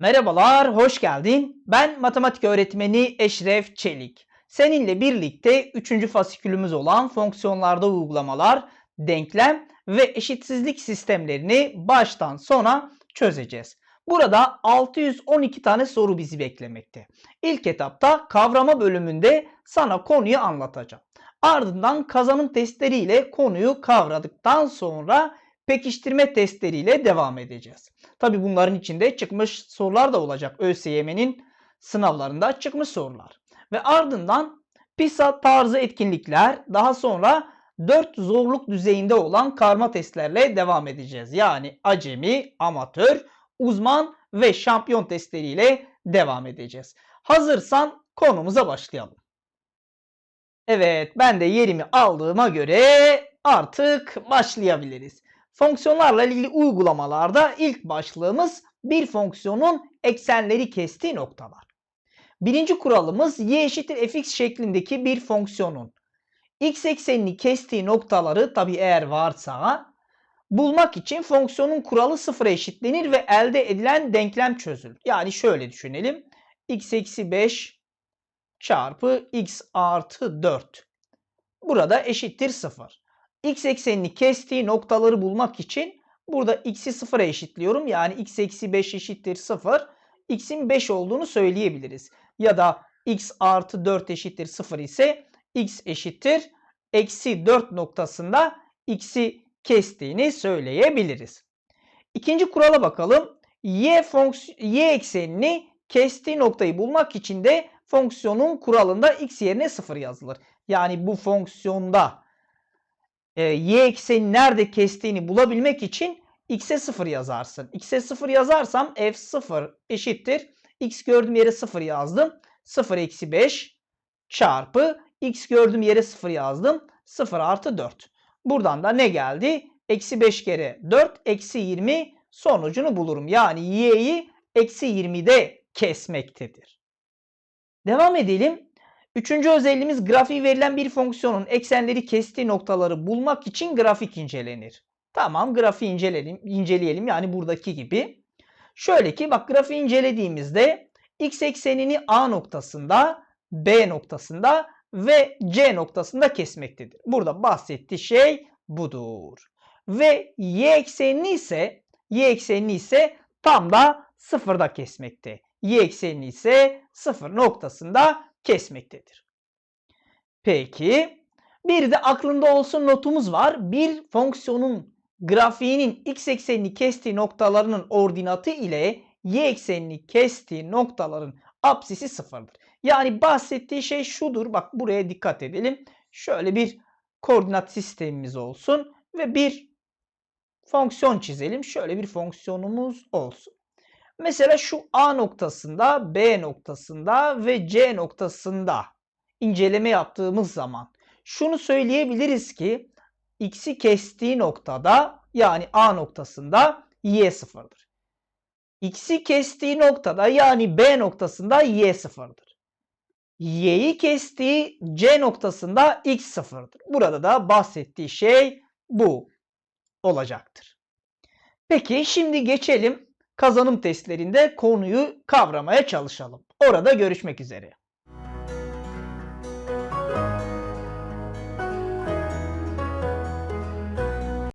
Merhabalar, hoş geldin. Ben matematik öğretmeni Eşref Çelik. Seninle birlikte 3. fasikülümüz olan fonksiyonlarda uygulamalar, denklem ve eşitsizlik sistemlerini baştan sona çözeceğiz. Burada 612 tane soru bizi beklemekte. İlk etapta kavrama bölümünde sana konuyu anlatacağım. Ardından kazanım testleriyle konuyu kavradıktan sonra pekiştirme testleriyle devam edeceğiz. Tabi bunların içinde çıkmış sorular da olacak. ÖSYM'nin sınavlarında çıkmış sorular. Ve ardından PISA tarzı etkinlikler daha sonra 4 zorluk düzeyinde olan karma testlerle devam edeceğiz. Yani acemi, amatör, uzman ve şampiyon testleriyle devam edeceğiz. Hazırsan konumuza başlayalım. Evet ben de yerimi aldığıma göre artık başlayabiliriz. Fonksiyonlarla ilgili uygulamalarda ilk başlığımız bir fonksiyonun eksenleri kestiği noktalar. Birinci kuralımız y eşittir fx şeklindeki bir fonksiyonun x eksenini kestiği noktaları tabi eğer varsa bulmak için fonksiyonun kuralı sıfıra eşitlenir ve elde edilen denklem çözülür. Yani şöyle düşünelim. x eksi 5 çarpı x artı 4. Burada eşittir 0 x eksenini kestiği noktaları bulmak için burada x'i 0'a eşitliyorum. Yani x eksi 5 eşittir 0. x'in 5 olduğunu söyleyebiliriz. Ya da x artı 4 eşittir 0 ise x eşittir eksi 4 noktasında x'i kestiğini söyleyebiliriz. İkinci kurala bakalım. Y, y eksenini kestiği noktayı bulmak için de fonksiyonun kuralında x yerine 0 yazılır. Yani bu fonksiyonda e, y ekseni nerede kestiğini bulabilmek için x'e 0 yazarsın. x'e 0 yazarsam f0 eşittir. x gördüğüm yere 0 yazdım. 0 eksi 5 çarpı x gördüğüm yere 0 yazdım. 0 artı 4. Buradan da ne geldi? Eksi 5 kere 4 eksi 20 sonucunu bulurum. Yani y'yi eksi 20'de kesmektedir. Devam edelim. Üçüncü özelliğimiz grafiği verilen bir fonksiyonun eksenleri kestiği noktaları bulmak için grafik incelenir. Tamam grafiği inceleyelim, inceleyelim yani buradaki gibi. Şöyle ki bak grafiği incelediğimizde x eksenini A noktasında, B noktasında ve C noktasında kesmektedir. Burada bahsettiği şey budur. Ve y eksenini ise y eksenini ise tam da sıfırda kesmekte. Y eksenini ise sıfır noktasında kesmektedir. Peki bir de aklında olsun notumuz var. Bir fonksiyonun grafiğinin x eksenini kestiği noktalarının ordinatı ile y eksenini kestiği noktaların apsisi sıfırdır. Yani bahsettiği şey şudur. Bak buraya dikkat edelim. Şöyle bir koordinat sistemimiz olsun ve bir fonksiyon çizelim. Şöyle bir fonksiyonumuz olsun. Mesela şu A noktasında, B noktasında ve C noktasında inceleme yaptığımız zaman şunu söyleyebiliriz ki x'i kestiği noktada yani A noktasında y sıfırdır. X'i kestiği noktada yani B noktasında y sıfırdır. Y'yi kestiği C noktasında x sıfırdır. Burada da bahsettiği şey bu olacaktır. Peki şimdi geçelim kazanım testlerinde konuyu kavramaya çalışalım. Orada görüşmek üzere.